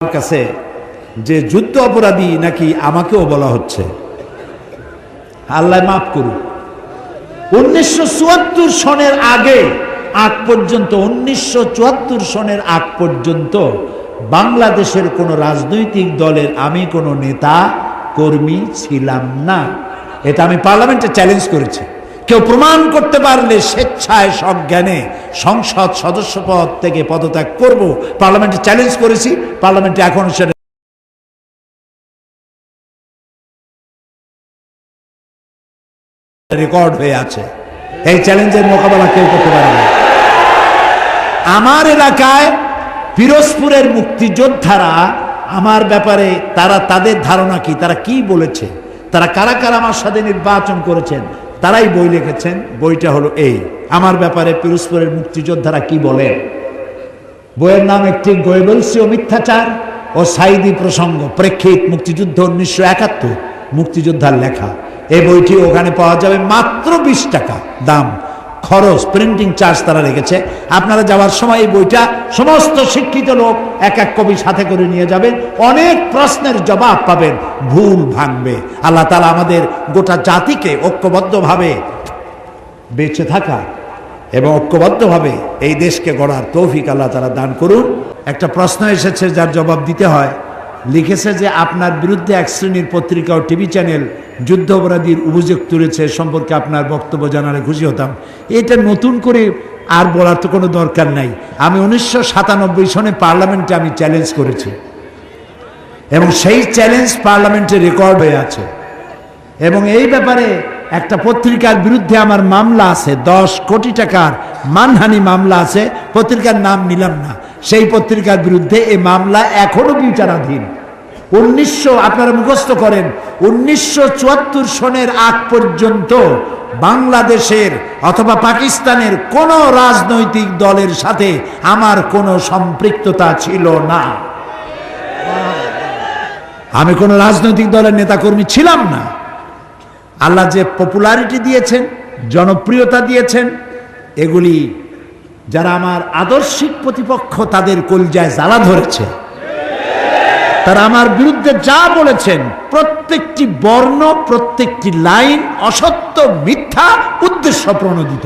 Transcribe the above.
কাছে যে যুদ্ধ অপরাধী নাকি আমাকেও বলা হচ্ছে। আল্লাহ মাফ করুন। উনিশশো চুয়াত্তর সনের আগে আগ পর্যন্ত, উনিশশো চুয়াত্তর সনের আগ পর্যন্ত বাংলাদেশের কোনো রাজনৈতিক দলের আমি কোনো নেতা, কর্মী ছিলাম না। এটা আমি পার্লামেন্টে চ্যালেঞ্জ করেছি। কেউ প্রমাণ করতে পারলে স্বেচ্ছায় সজ্ঞানে সংসদ সদস্য পদ থেকে পদত্যাগ করব। পার্লামেন্টে চ্যালেঞ্জ করেছি। পার্লামেন্টে এখন সেটা রেকর্ড হয়ে আছে। এই চ্যালেঞ্জের মোকাবেলা কেউ করতে পারে না। আমার এলাকায় পিরোজপুরের মুক্তিযোদ্ধারা আমার ব্যাপারে তারা তাদের ধারণা কি? তারা কি বলেছে? তারা কারা কারা আমার সাথে নির্বাচন করেছেন? তারাই বই লিখেছেন, বইটা হলো এই। আমার ব্যাপারে পিরোজপুরের মুক্তিযোদ্ধারা কি বলেন? বইয়ের নাম একটি গোয়েবলসি ও মিথ্যাচার ও সাইদি প্রসঙ্গ, প্রেক্ষিত মুক্তিযুদ্ধ উনিশশো একাত্তর, মুক্তিযোদ্ধার লেখা। এই বইটি ওখানে পাওয়া যাবে মাত্র বিশ টাকা, দাম খরচ প্রিন্টিং চার্জ তারা রেখেছে। আপনারা যাওয়ার সময় এই বইটা সমস্ত শিক্ষিত লোক এক এক কবি সাথে করে নিয়ে যাবেন। অনেক প্রশ্নের জবাব পাবেন। ভুল ভাঙবে। আল্লাহ তালা আমাদের গোটা জাতিকে ঐক্যবদ্ধভাবে বেঁচে থাকা এবং ঐক্যবদ্ধভাবে এই দেশকে গড়ার তৌফিক আল্লাহ তারা দান করুন। একটা প্রশ্ন এসেছে, যার জবাব দিতে হয় লিখেছে যে আপনার বিরুদ্ধে এক শ্রেণির পত্রিকা ও টিভি চ্যানেল যুদ্ধ অপরাধীর অভিযোগ তুলেছে সম্পর্কে আপনার বক্তব্য জানালে খুশি হতাম। এটা নতুন করে আর বলার তো কোনো দরকার নাই। আমি উনিশশো সাতানব্বই সনে পার্লামেন্টে আমি চ্যালেঞ্জ করেছি। এবং সেই চ্যালেঞ্জ পার্লামেন্টে রেকর্ড হয়ে আছে। এবং এই ব্যাপারে একটা পত্রিকার বিরুদ্ধে আমার মামলা আছে, দশ কোটি টাকার মানহানি মামলা আছে। পত্রিকার নাম নিলাম না। সেই পত্রিকার বিরুদ্ধে এই মামলা এখনও বিচারাধীন। উনিশশো, আপনারা মুখস্থ করেন, উনিশশো চুয়াত্তর সনের আগ পর্যন্ত বাংলাদেশের অথবা পাকিস্তানের কোন রাজনৈতিক দলের সাথে আমার কোনো সম্পৃক্ততা ছিল না। আমি কোনো রাজনৈতিক দলের নেতাকর্মী ছিলাম না। আল্লাহ যে পপুলারিটি দিয়েছেন, জনপ্রিয়তা দিয়েছেন, এগুলি যারা আমার আদর্শিক প্রতিপক্ষ, তাদের কলজায় জ্বালা ধরেছে। তারা আমার বিরুদ্ধে যা বলেছেন, প্রত্যেকটি বর্ণ, প্রত্যেকটি লাইন অসত্য, মিথ্যা উদ্দেশ্য প্রণোদিত।